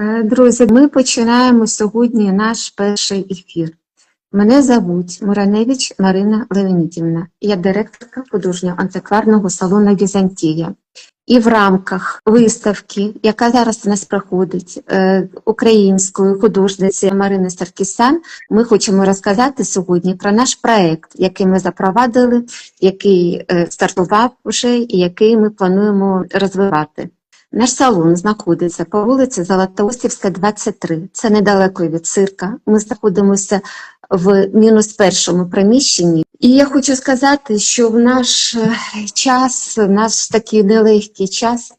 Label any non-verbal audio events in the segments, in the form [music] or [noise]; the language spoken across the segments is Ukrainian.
Е, Друзі, ми починаємо сьогодні наш перший ефір. Мене звуть Мураневич Марина Леонідівна. Я директорка художнього антикварного салону Візантія. І в рамках виставки, яка зараз у нас проходить е, української художниці Марини Саркісян, ми хочемо розказати сьогодні про наш проект, який ми запровадили, який е, стартував вже і який ми плануємо розвивати. Наш салон знаходиться по вулиці Золотоустівська, 23. Це недалеко від цирка. Ми знаходимося в мінус першому приміщенні. І я хочу сказати, що в наш е, час, в наш такий нелегкий час,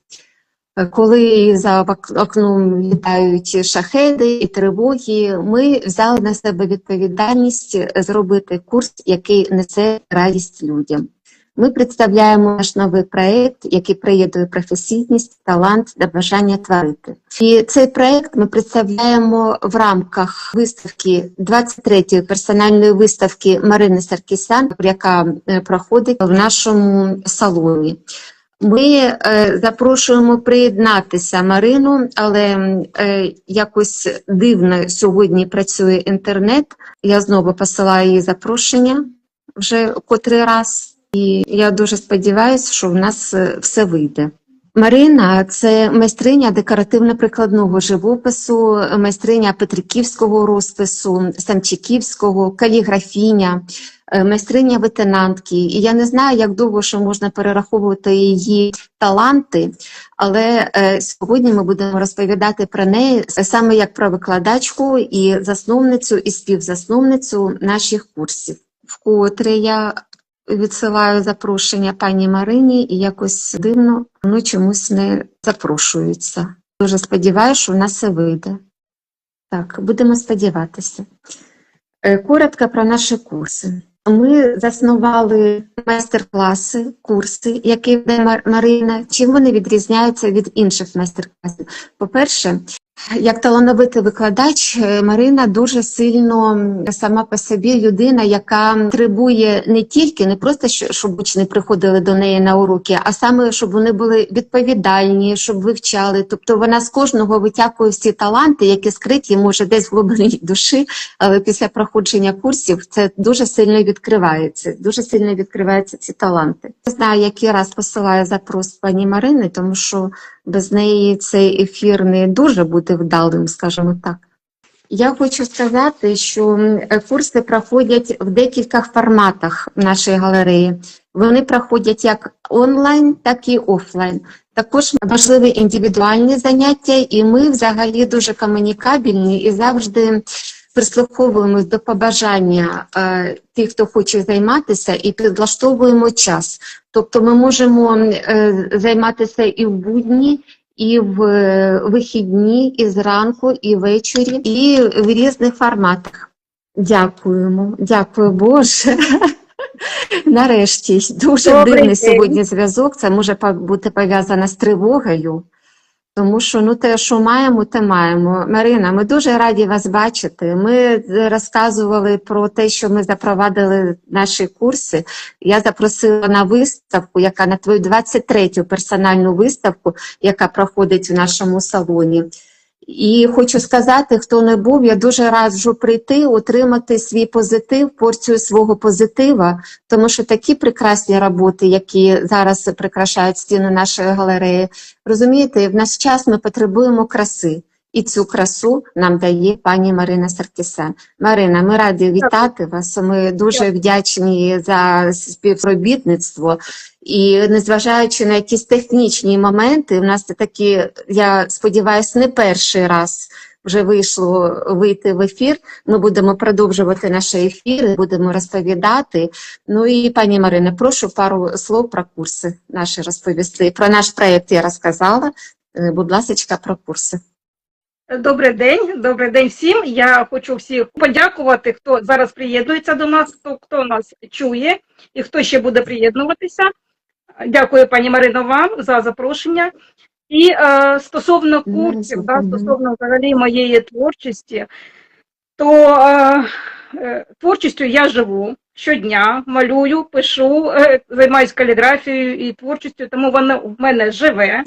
е, коли за окном літають шахеди і тривоги, ми взяли на себе відповідальність зробити курс, який несе радість людям. Ми представляємо наш новий проект, який приєднує професійність, талант та бажання творити. І цей проект ми представляємо в рамках виставки 23-ї персональної виставки Марини Саркісян, яка е, проходить в нашому салоні. Ми е, запрошуємо приєднатися Марину, але е, якось дивно сьогодні працює інтернет. Я знову посилаю їй запрошення вже котрий раз. І я дуже сподіваюся, що в нас е, все вийде. Марина це майстриня декоративно-прикладного живопису, майстриня петриківського розпису, самчиківського, каліграфіня, е, майстриня ветенантки. І я не знаю, як довго що можна перераховувати її таланти, але е, сьогодні ми будемо розповідати про неї саме як про викладачку і засновницю, і співзасновницю наших курсів. Вкотре я відсилаю запрошення пані Марині і якось дивно воно чомусь не запрошується. Дуже сподіваюся, що в нас все вийде. Так, будемо сподіватися. Е, Коротко про наші курси. Ми заснували майстер-класи, курси, які веде Марина. Чим вони відрізняються від інших майстер-класів? По-перше, як талановитий викладач, е, Марина дуже сильно сама по собі людина, яка требує не тільки, не просто що- щоб учні приходили до неї на уроки, а саме щоб вони були відповідальні, щоб вивчали. Тобто вона з кожного витягує всі таланти, які скриті, може, десь в глибині душі, але після проходження курсів це дуже сильно відкривається. Дуже сильно відкриваються ці таланти. Не знаю, який раз посилаю запрос пані Марини, тому що без неї цей ефір не дуже буде вдалим, скажімо так. Я хочу сказати, що е, курси проходять в декількох форматах в нашій галереї. Вони проходять як онлайн, так і офлайн. Також можливі індивідуальні заняття, і ми взагалі дуже комунікабельні і завжди прислуховуємось до побажання е, тих, хто хоче займатися, і підлаштовуємо час. Тобто ми можемо е, займатися і в будні, і в е, вихідні, і зранку, і ввечері, і в різних форматах. Дякуємо, дякую Боже. [laughs] Нарешті дуже Добрий дивний день. сьогодні зв'язок. Це може бути пов'язано з тривогою. Тому що ну те, що маємо, те маємо. Марина, ми дуже раді вас бачити. Ми розказували про те, що ми запровадили наші курси. Я запросила на виставку, яка на твою 23-ю персональну виставку, яка проходить в нашому салоні. І хочу сказати, хто не був, я дуже раджу прийти, отримати свій позитив, порцію свого позитива, тому що такі прекрасні роботи, які зараз прикрашають стіни нашої галереї, розумієте, в наш час ми потребуємо краси. І цю красу нам дає пані Марина Саркісян. Марина, ми раді вітати вас. Ми дуже вдячні за співробітництво. І незважаючи на якісь технічні моменти, в нас такі, я сподіваюся, не перший раз вже вийшло вийти в ефір. Ми будемо продовжувати наші ефіри, будемо розповідати. Ну і пані Марина, прошу пару слов про курси наші розповісти. Про наш проєкт я розказала. Е, Будь ласка, про курси. Добрий день, добрий день всім. Я хочу всіх подякувати, хто зараз приєднується до нас, хто, хто нас чує і хто ще буде приєднуватися. Дякую, пані Марино, вам за запрошення. І е, стосовно курсів, да, стосовно взагалі моєї творчості, то е, е, творчістю я живу щодня, малюю, пишу, е, займаюся каліграфією і творчістю, тому вона в мене живе.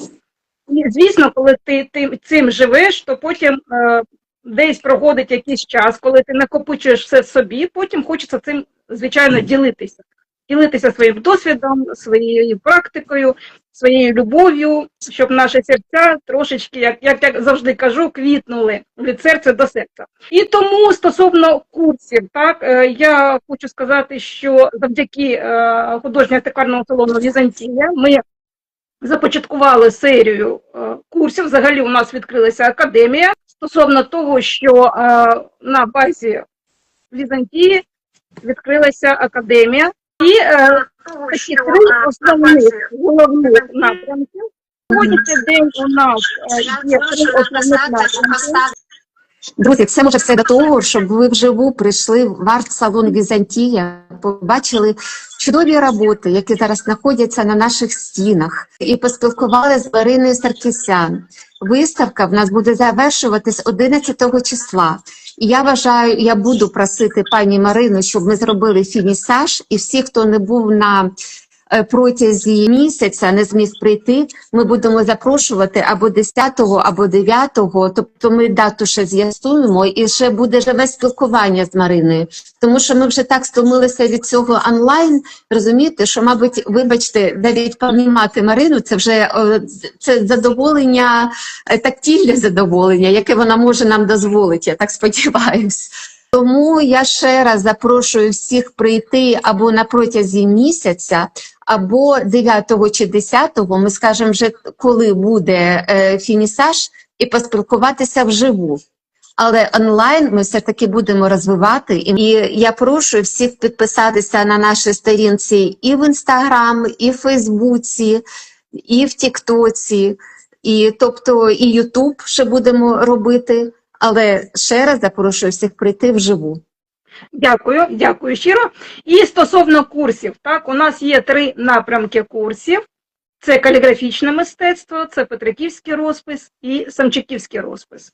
І, звісно, коли ти, ти цим живеш, то потім е, десь проходить якийсь час, коли ти накопичуєш все собі, потім хочеться цим, звичайно, ділитися. Ділитися своїм досвідом, своєю практикою, своєю любов'ю, щоб наші серця трошечки, як, як я завжди кажу, квітнули від серця до серця. І тому стосовно курсів, так е, я хочу сказати, що завдяки е, художньо-антикварному салону Візантія ми започаткували серію е, курсів. Взагалі у нас відкрилася академія стосовно того, що е, на базі Візантії відкрилася академія. І е, такі три основних головних напрямки. сьогодні день у нас є три основних напрямки. Друзі, все може все до того, щоб ви вживу прийшли в арт-салон Візантія, побачили чудові роботи, які зараз знаходяться на наших стінах, і поспілкувалися з Мариною Саркісян. Виставка в нас буде завершуватись 11 числа. І я вважаю, я буду просити пані Марину, щоб ми зробили фінісаж, і всі, хто не був на протязі місяця, не зміг прийти, ми будемо запрошувати або 10-го, або 9-го, тобто ми дату ще з'ясуємо, і ще буде живе спілкування з Мариною. Тому що ми вже так стомилися від цього онлайн, розумієте, що, мабуть, вибачте, навіть помімати Марину, це вже е, це задоволення, е, тактильне задоволення, яке вона може нам дозволити, я так сподіваюся. Тому я ще раз запрошую всіх прийти або на протязі місяця, або 9 чи 10, ми скажемо вже, коли буде е, фінісаж, і поспілкуватися вживу. Але онлайн ми все таки будемо розвивати. І я прошу всіх підписатися на наші сторінці і в Інстаграм, і в Фейсбуці, і в Тіктоці, і тобто і Ютуб ще будемо робити. Але ще раз запрошую всіх прийти вживу. Дякую, дякую щиро. І стосовно курсів, так, у нас є три напрямки курсів: це каліграфічне мистецтво, це Петриківський розпис і Самчиківський розпис.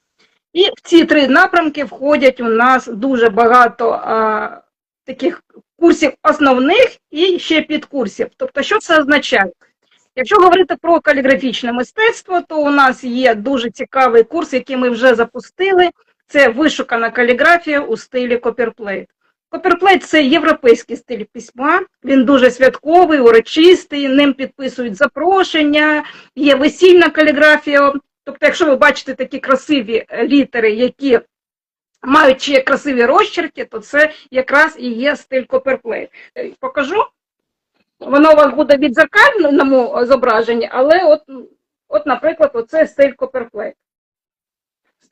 І в ці три напрямки входять у нас дуже багато а, таких курсів основних і ще підкурсів. Тобто, що це означає? Якщо говорити про каліграфічне мистецтво, то у нас є дуже цікавий курс, який ми вже запустили. Це вишукана каліграфія у стилі копірплейт. Копірплейт це європейський стиль письма. Він дуже святковий, урочистий. Ним підписують запрошення, є весільна каліграфія. Тобто, якщо ви бачите такі красиві е, літери, які мають ще красиві розчерки, то це якраз і є стиль копірплейт. Е, Покажу. Воно у вас буде в відзеркальному зображенні, але от, от наприклад, оце стиль копірплейт з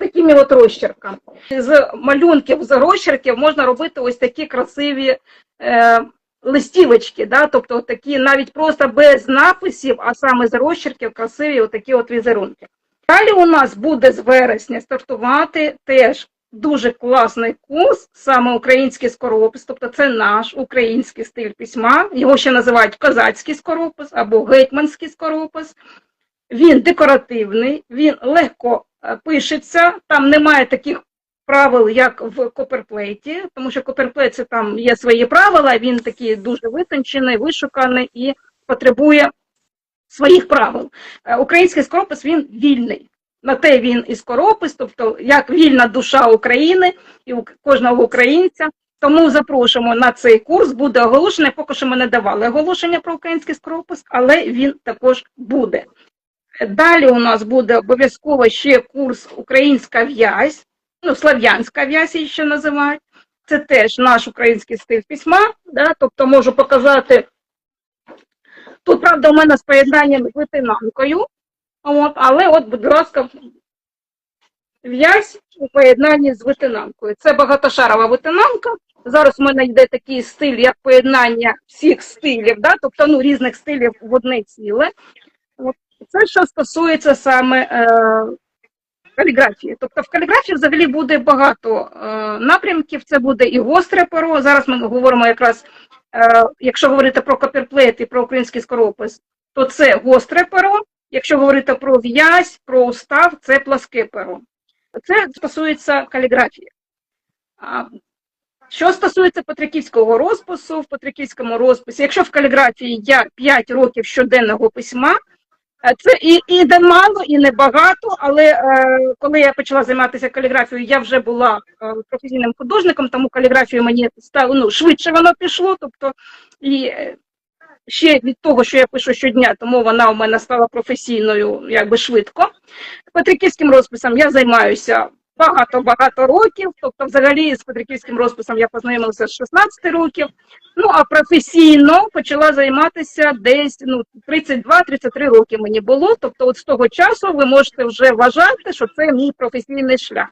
такими от розчерками. З малюнків, з розчерків можна робити ось такі красиві е, листівочки, да? тобто такі навіть просто без написів, а саме з розчерків красиві отакі от візерунки. Далі у нас буде з вересня стартувати теж дуже класний курс, саме український скоропис, тобто це наш український стиль письма. Його ще називають козацький скоропис або гетьманський скоропис. Він декоративний, він легко пишеться, там немає таких правил, як в коперплейті, тому що коперплейт це там є свої правила, він такий дуже витончений, вишуканий і потребує своїх правил. Е, Український скоропис він вільний. На те він і скоропис, тобто як вільна душа України і кожного українця. Тому запрошуємо на цей курс. Буде оголошення. Поки що ми не давали оголошення про український скоропис, але він також буде. Далі у нас буде обов'язково ще курс Українська в'язь, ну, слав'янська в'язь її ще називають. Це теж наш український стиль письма. Да? Тобто можу показати. Тут, правда, у мене з поєднанням з витинанкою. От, але от, будь ласка, в'язь у поєднанні з витинанкою. Це багатошарова витинанка. Зараз у мене йде такий стиль, як поєднання всіх стилів, да? тобто ну, різних стилів в одне ціле. От. Це що стосується саме е, каліграфії. Тобто в каліграфії взагалі буде багато е, напрямків, це буде і гостре перо. Зараз ми говоримо якраз, е, якщо говорити про копірплейт і про український скоропис, то це гостре перо. Якщо говорити про в'язь, про устав, це пласке перо. Це стосується каліграфії. Що стосується Петриківського розпису, в Петриківському розписі, якщо в каліграфії є 5 років щоденного письма, Це і, і не мало, і не багато, але е, коли я почала займатися каліграфією, я вже була е, професійним художником, тому каліграфію мені стало ну, швидше воно пішло. Тобто, і е, ще від того, що я пишу щодня, тому вона у мене стала професійною якби швидко. Патриківським розписом я займаюся багато-багато років. Тобто, взагалі, з Петриківським розписом я познайомилася з 16 років. Ну а професійно почала займатися десь ну 32-33 роки мені було. Тобто, от з того часу ви можете вже вважати, що це мій професійний шлях.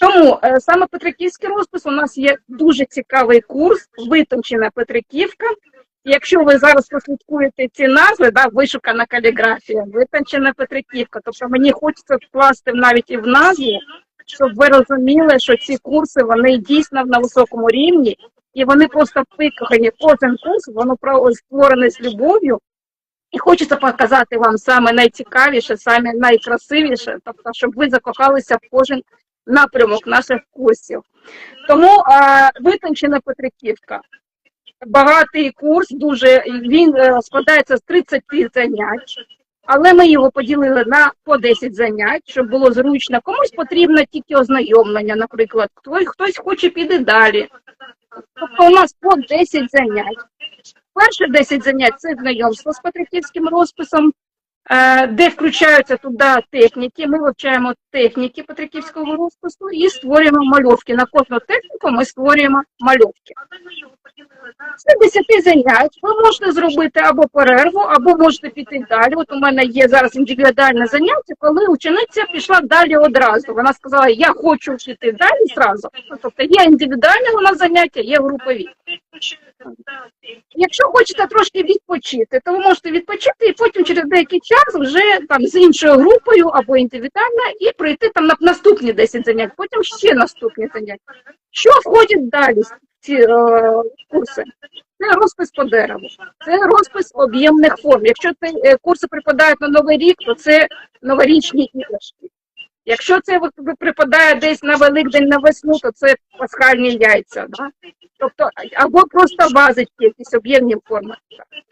Тому е, саме Петриківський розпис у нас є дуже цікавий курс, витончена Петриківка. Якщо ви зараз прослідкуєте ці назви, да, вишукана каліграфія, витончена Петриківка, тобто мені хочеться вкласти навіть і в назву, щоб ви розуміли, що ці курси вони дійсно на високому рівні, і вони просто викохані. Кожен курс воно створений з любов'ю, і хочеться показати вам саме найцікавіше, саме найкрасивіше, тобто, щоб ви закохалися в кожен напрямок наших курсів. Тому а, витончена Петриківка. Багатий курс, дуже він е, складається з 30 занять, але ми його поділили на по 10 занять, щоб було зручно. Комусь потрібно тільки ознайомлення, наприклад, хтось, хтось хоче піде далі. Тобто у нас по 10 занять. Перші 10 занять це знайомство з Петриківським розписом, е, де включаються туди техніки. Ми вивчаємо техніки Петриківського розпису і створюємо мальовки. На кожну техніку ми створюємо мальовки. Це 10 занять. Ви можете зробити або перерву, або можете піти далі. От у мене є зараз індивідуальне заняття, коли учениця пішла далі одразу. Вона сказала, я хочу піти далі зразу. Ну, Тобто є індивідуальне у нас заняття, є групові. Якщо хочете трошки відпочити, то ви можете відпочити і потім через деякий час вже там з іншою групою або індивідуально і пройти там на наступні 10 занять, потім ще наступні заняття. Що входить далі ці е, курси? Це розпис по дереву, це розпис об'ємних форм. Якщо ці е, курси припадають на новий рік, то це новорічні іграшки. Якщо це припадає десь на Великдень на весну, то це пасхальні яйця. Да? Тобто, або просто вазочки, якісь об'ємні форми.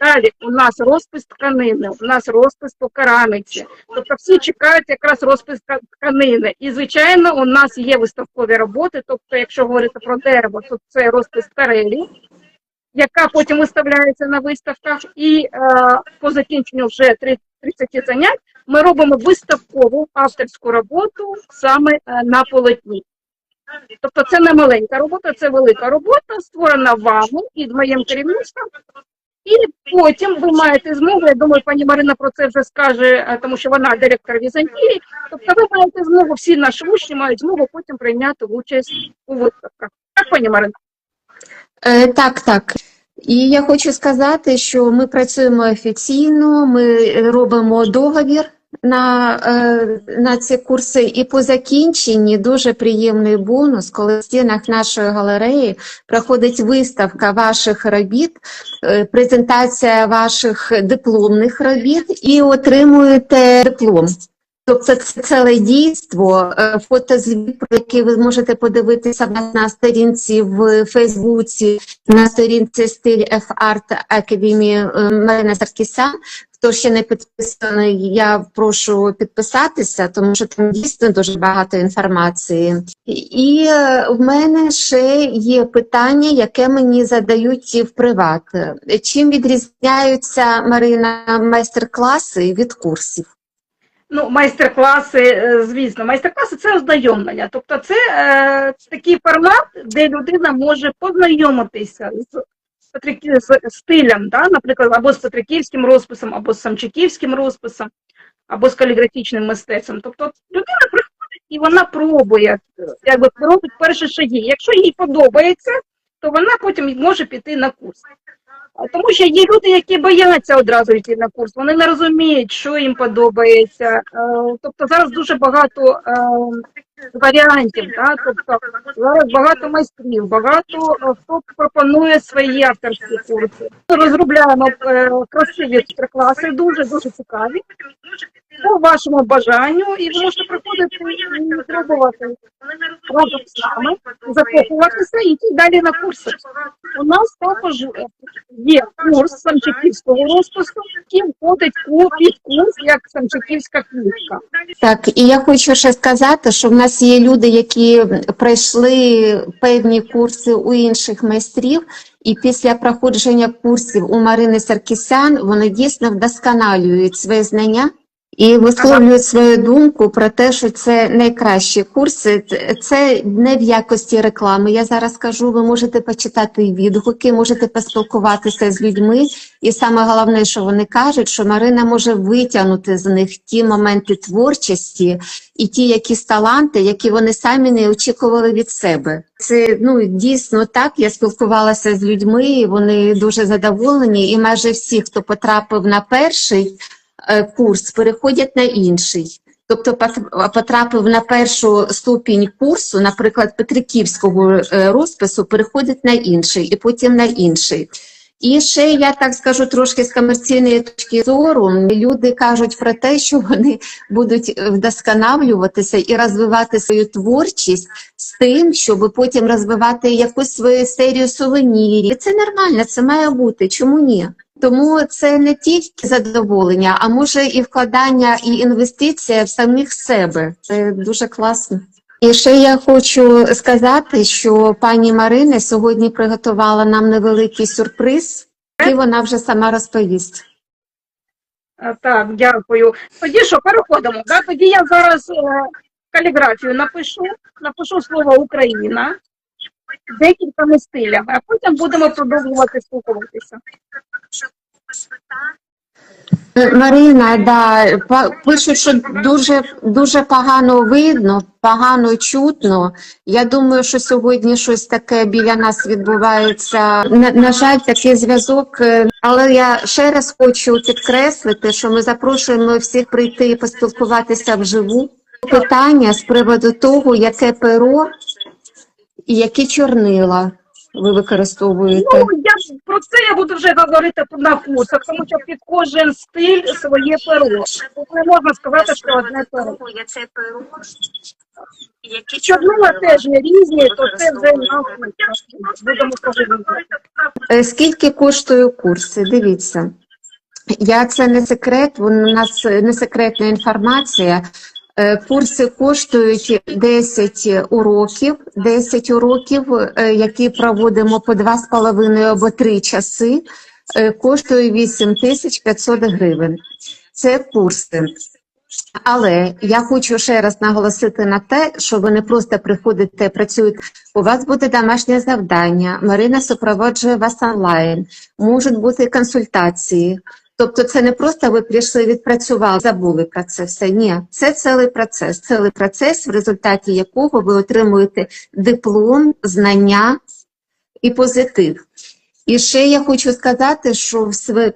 Далі у нас розпис тканини, у нас розпис по кераміці. Тобто всі чекають якраз розпис тканини. І, звичайно, у нас є виставкові роботи. Тобто, якщо говорити про дерево, то це розпис карелі, яка потім виставляється на виставках. І е, по закінченню вже три- 30 занять ми робимо виставкову авторську роботу саме е, на полотні. Тобто це не маленька робота, це велика робота, створена вами і моїм керівництвом. І потім ви маєте змогу, я думаю, пані Марина про це вже скаже, е, тому що вона директор Візантії. Тобто ви маєте змогу, всі наші учні мають змогу потім прийняти участь у виставках. Так, пані Марина? Е, Так, так. І я хочу сказати, що ми працюємо офіційно, ми робимо договір на, е, на ці курси, і по закінченні дуже приємний бонус, коли в стінах нашої галереї проходить виставка ваших робіт, е, презентація ваших дипломних робіт, і отримуєте диплом. Тобто це ціле дійство, е, фотозвіт, про який ви можете подивитися на сторінці в Фейсбуці, на сторінці стиль F-Art Академії Марина Саркісян. Хто ще не підписаний, я прошу підписатися, тому що там дійсно дуже багато інформації. І е, в мене ще є питання, яке мені задають в приват. Чим відрізняються Марина майстер-класи від курсів? Ну, майстер-класи, е, звісно, майстер-класи це ознайомлення. Тобто, це е, такий формат, де людина може познайомитися з, з стилем, да? наприклад, або з Петриківським розписом, або з Самчиківським розписом, або з каліграфічним мистецтвом. Тобто людина приходить і вона пробує, якби робить перші шаги. Якщо їй подобається, то вона потім може піти на курс. Тому що є люди, які бояться одразу йти на курс, вони не розуміють, що їм подобається. Е, Тобто зараз дуже багато е, варіантів, да? тобто зараз багато майстрів, багато е, хто пропонує свої авторські курси. Розробляємо красиві красиві класи, дуже дуже цікаві. По вашому бажанню, і ви можете приходити і пробувати разом з нами, закохуватися і йти далі на курси. У нас також є курс самчиківського розпису, який входить у підкурс як самчиківська книжка. Так, і я хочу ще сказати, що в нас є люди, які пройшли певні курси у інших майстрів, і після проходження курсів у Марини Саркісян вони дійсно вдосконалюють свої знання і висловлюють свою думку про те, що це найкращі курси. Це- не в якості реклами. Я зараз кажу, ви можете почитати відгуки, можете поспілкуватися з людьми. І саме головне, що вони кажуть, що Марина може витягнути з них ті моменти творчості і ті якісь таланти, які вони самі не очікували від себе. Це ну дійсно так. Я спілкувалася з людьми, і вони дуже задоволені. І майже всі, хто потрапив на перший курс, переходять на інший. Тобто пот- потрапив на першу ступінь курсу, наприклад, Петриківського е, розпису, переходить на інший і потім на інший. І ще я так скажу трошки з комерційної точки зору. Люди кажуть про те, що вони будуть е, вдосконалюватися і розвивати свою творчість з тим, щоб потім розвивати якусь свою серію сувенірів. І це нормально, це має бути. Чому ні? Тому це не тільки задоволення, а може і вкладання і інвестиція в самих себе. Це дуже класно. І ще я хочу сказати, що пані Марина сьогодні приготувала нам невеликий сюрприз, і вона вже сама розповість. Так, дякую. Тоді що, переходимо. Да? Тоді я зараз е, каліграфію напишу, напишу слово Україна декількома стилями, а потім будемо продовжувати спілкуватися. Марина, да, пишуть, що дуже, дуже погано видно, погано чутно. Я думаю, що сьогодні щось таке біля нас відбувається. На, на жаль, такий зв'язок. е, Але я ще раз хочу підкреслити, що ми запрошуємо всіх прийти і поспілкуватися вживу. Питання з приводу того, яке перо і які чорнила ви використовуєте. Ну, я про це я буду вже говорити на курсах, тому що під кожен стиль своє перо. Тут не можна сказати, що одне перо. Чорнила теж не різні, то це вже на курсах. Будемо. Е, Скільки коштує курси? Дивіться. Я це не секрет, вон у нас не секретна інформація. Е, Курси коштують 10 уроків, 10 уроків, е, які проводимо по 2,5 або 3 часи, е, коштує 8500 гривень. Це курси. Але я хочу ще раз наголосити на те, що ви не просто приходите, працюєте. У вас буде домашнє завдання. Марина супроводжує вас онлайн. Можуть бути консультації. Тобто, це не просто ви прийшли, відпрацювали, забули про це все. Ні, це цілий процес. Цілий процес, в результаті якого ви отримуєте диплом, знання і позитив. І ще я хочу сказати, що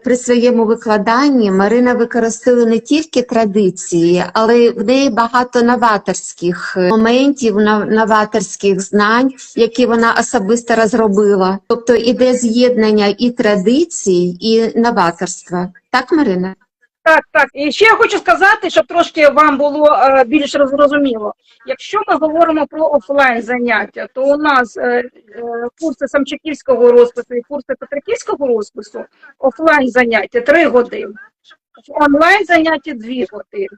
при своєму викладанні Марина використала не тільки традиції, але в неї багато новаторських е, моментів, нов- новаторських знань, які вона особисто розробила. Тобто іде з'єднання і традицій, і новаторства. Так, Марина? Так, так. І ще я хочу сказати, щоб трошки вам було е, більш зрозуміло. Якщо ми говоримо про офлайн заняття, то у нас е, е, курси самчиківського розпису і курси петриківського розпису офлайн заняття 3 години, онлайн заняття 2 години.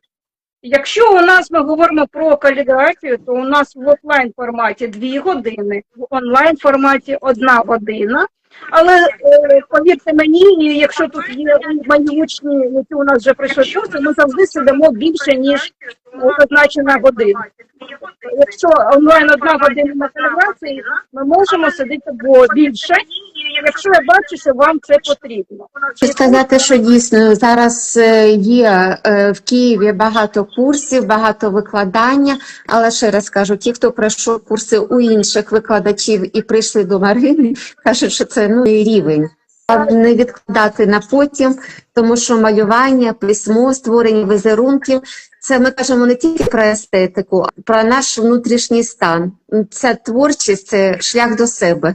Якщо у нас ми говоримо про каліграфію, то у нас в офлайн форматі 2 години, в онлайн форматі 1 година. Але е, повірте мені, якщо тут є мої учні, які у нас вже пройшли курси, ми завжди сидимо більше, ніж означена година. Якщо онлайн одна година на каліграфії, ми можемо сидіти більше, якщо я бачу, що вам це потрібно. Хочу сказати, що дійсно зараз е, є е, в Києві багато курсів, багато викладання, але ще раз кажу, ті, хто пройшов курси у інших викладачів і прийшли до Марини, кажуть, що це ну рівень. Не відкладати на потім, тому що малювання, письмо, створення візерунків це ми кажемо не тільки про естетику, а про наш внутрішній стан. Ця творчість це шлях до себе.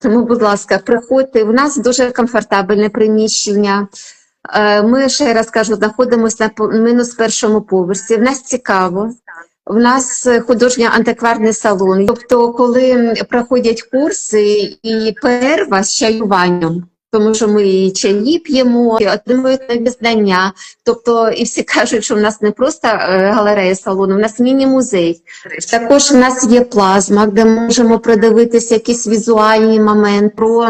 Тому, будь ласка, приходьте. У нас дуже комфортабельне приміщення. Е, Ми ще раз кажу, знаходимося на мінус першому поверсі. В нас цікаво. В нас е, художньо-антикварний салон. Тобто, коли проходять курси і перерва з чаюванням, тому що ми і чаї п'ємо, і отримують нові знання. Тобто, і всі кажуть, що в нас не просто е, галерея салону, в нас міні-музей. Також в нас є плазма, де можемо продивитися якийсь візуальний момент про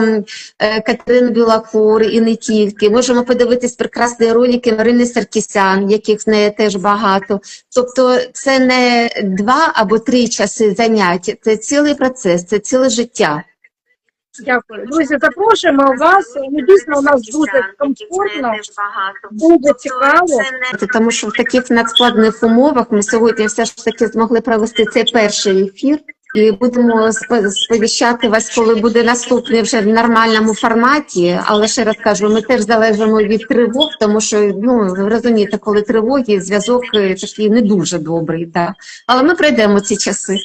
е, Катерину Білокур і не тільки. Можемо подивитись прекрасні ролики Марини Саркісян, яких в неї теж багато. Тобто це не два або три часи занять, це цілий процес, це ціле життя. Дякую. Друзі, запрошуємо вас. Ну, дійсно, у нас дуже комфортно, дуже цікаво. Тому що в таких надскладних умовах ми сьогодні все ж таки змогли провести цей перший ефір. І будемо спо- сповіщати вас, коли буде наступний вже в нормальному форматі. Але ще раз кажу, ми теж залежимо від тривог, тому що ну розумієте, коли тривоги, зв'язок е, такий не дуже добрий. Да. Але ми пройдемо ці часи.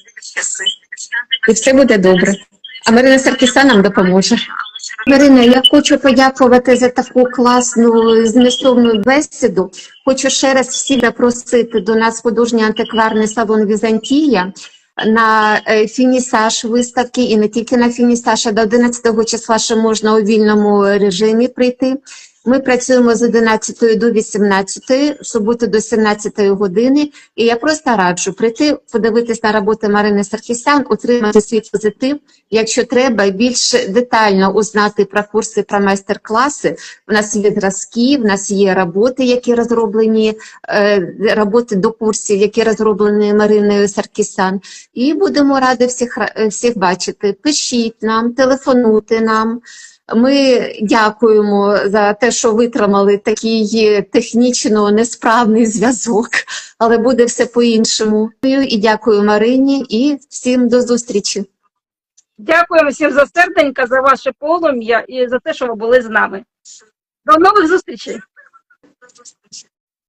І все буде добре. А Марина Саркіса нам допоможе. Марина, я хочу подякувати за таку класну змістовну бесіду. Хочу ще раз всі запросити до нас художній антикварний салон Візантія на е, фінісаж виставки і не тільки на фінісаж, а до 11 числа ще можна у вільному режимі прийти. Ми працюємо з 11 до 18, в суботу до 17 години. І я просто раджу прийти, подивитись на роботи Марини Саркісян, отримати свій позитив. Якщо треба більш детально узнати про курси, про майстер-класи, у нас є зразки, в нас є роботи, які розроблені, е, роботи до курсів, які розроблені Мариною Саркісан. І будемо раді всіх, е, всіх бачити. Пишіть нам, телефонуйте нам. Ми дякуємо за те, що витримали такий технічно несправний зв'язок, але буде все по-іншому. І дякую Марині і всім до зустрічі. Дякуємо всім за серденька, за ваше полум'я і за те, що ви були з нами. До нових зустрічей!